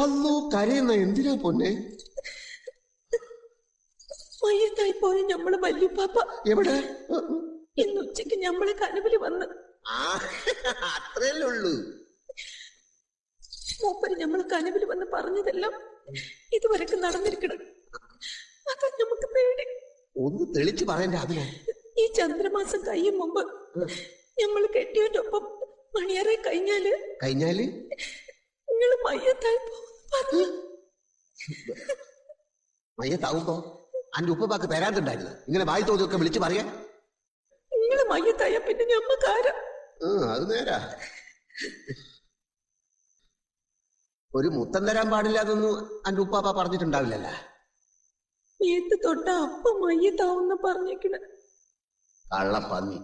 അന്നു കരയുന്ന എന്തിനാ പൊന്നെ? മയ്യത്തായി പോയ ഞമ്മൾ വല്യപ്പാപ്പ എവിടെ? ഇന്ന് ഉച്ചയ്ക്ക് ഞമ്മളെ കനവിൽ വന്ന്. അത്രയല്ലേ ഉള്ളൂ. മൂപ്പര് ഞമ്മളെ കനവിൽ വന്ന് പറഞ്ഞതെല്ലാം ഇതുവരെക്ക് നടന്നിരിക്കണം. അതാ നമുക്ക് പേടി. ഒന്ന് തെളിച്ച് പറയണ്ട അതിനെ. ഈ ചന്ദ്രമാസം കഴിയും മുമ്പ് ഞമ്മൾ കെട്ടിയോന്റെ ഒപ്പം മണിയറെ കഴിഞ്ഞാൽ കഴിഞ്ഞാൽ നിങ്ങൾ മയ്യത്തായി പോകുന്നു പറഞ്ഞു മയ്യത്താവുമ്പോ അന്റെ ഉപ്പപ്പാക്ക് തരാത്തുണ്ടായിരുന്നു ഇങ്ങനെ വായി തോന്നിയൊക്കെ വിളിച്ചു പറയാ നിങ്ങൾ മയ്യത്തായ പിന്നെ ഞമ്മക്കാരാ? അത് നേരാ. ഒരു മുത്തം തരാൻ പാടില്ല എന്നൊന്നും അന്റെ ഉപ്പാപ്പ പറഞ്ഞിട്ടുണ്ടാവില്ലല്ലോ. ഏത്ത് തൊട്ട അപ്പ മയ്യത്താവുന്ന പറഞ്ഞേക്കണ? കള്ളപ്പന്നി.